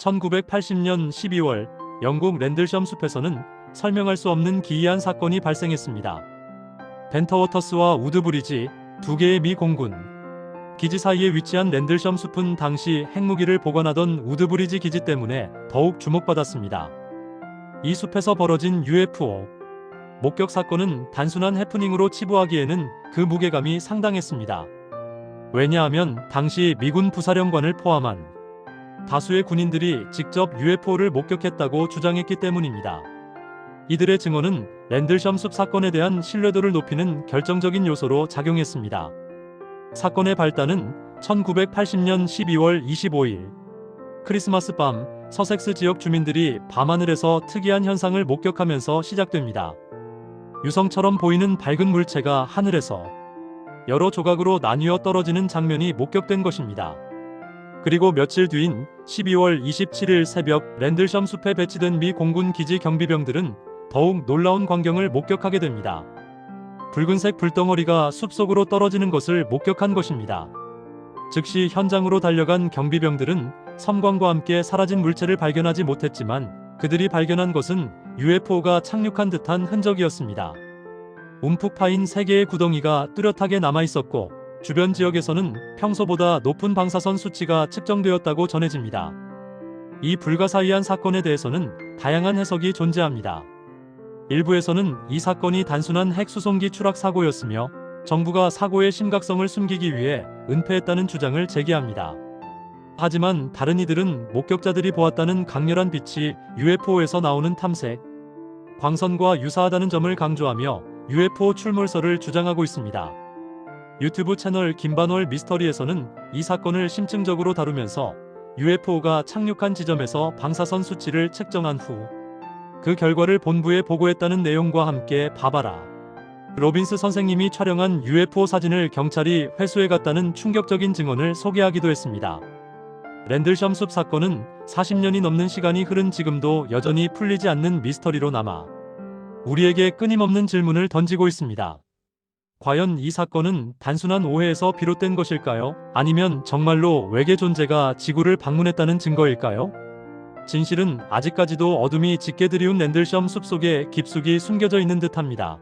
1980년 12월 영국 랜들섬 숲에서는 설명할 수 없는 기이한 사건이 발생했습니다. 벤터워터스와 우드브리지 두 개의 미 공군 기지 사이에 위치한 랜들섬 숲은 당시 핵무기를 보관하던 우드브리지 기지 때문에 더욱 주목받았습니다. 이 숲에서 벌어진 UFO 목격 사건은 단순한 해프닝으로 치부하기에는 그 무게감이 상당했습니다. 왜냐하면 당시 미군 부사령관을 포함한 다수의 군인들이 직접 UFO를 목격했다고 주장했기 때문입니다. 이들의 증언은 랜들섬 숲 사건에 대한 신뢰도를 높이는 결정적인 요소로 작용했습니다. 사건의 발단은 1980년 12월 25일 크리스마스 밤 서섹스 지역 주민들이 밤하늘에서 특이한 현상을 목격하면서 시작됩니다. 유성처럼 보이는 밝은 물체가 하늘에서 여러 조각으로 나뉘어 떨어지는 장면이 목격된 것입니다. 그리고 며칠 뒤인 12월 27일 새벽 랜들섬 숲에 배치된 미 공군 기지 경비병들은 더욱 놀라운 광경을 목격하게 됩니다. 붉은색 불덩어리가 숲속으로 떨어지는 것을 목격한 것입니다. 즉시 현장으로 달려간 경비병들은 섬광과 함께 사라진 물체를 발견하지 못했지만 그들이 발견한 것은 UFO가 착륙한 듯한 흔적이었습니다. 움푹 파인 세 개의 구덩이가 뚜렷하게 남아 있었고 주변 지역에서는 평소보다 높은 방사선 수치가 측정되었다고 전해집니다. 이 불가사의한 사건에 대해서는 다양한 해석이 존재합니다. 일부에서는 이 사건이 단순한 핵수송기 추락 사고였으며 정부가 사고의 심각성을 숨기기 위해 은폐했다는 주장을 제기합니다. 하지만 다른 이들은 목격자들이 보았다는 강렬한 빛이 UFO에서 나오는 탐색, 광선과 유사하다는 점을 강조하며 UFO 출몰설을 주장하고 있습니다. 유튜브 채널 김반월 미스터리에서는 이 사건을 심층적으로 다루면서 UFO가 착륙한 지점에서 방사선 수치를 측정한 후 그 결과를 본부에 보고했다는 내용과 함께 바바라 로빈스 선생님이 촬영한 UFO 사진을 경찰이 회수해 갔다는 충격적인 증언을 소개하기도 했습니다. 랜들섬 숲 사건은 40년이 넘는 시간이 흐른 지금도 여전히 풀리지 않는 미스터리로 남아 우리에게 끊임없는 질문을 던지고 있습니다. 과연 이 사건은 단순한 오해에서 비롯된 것일까요? 아니면 정말로 외계 존재가 지구를 방문했다는 증거일까요? 진실은 아직까지도 어둠이 짙게 드리운 랜들섬 숲속에 깊숙이 숨겨져 있는 듯합니다.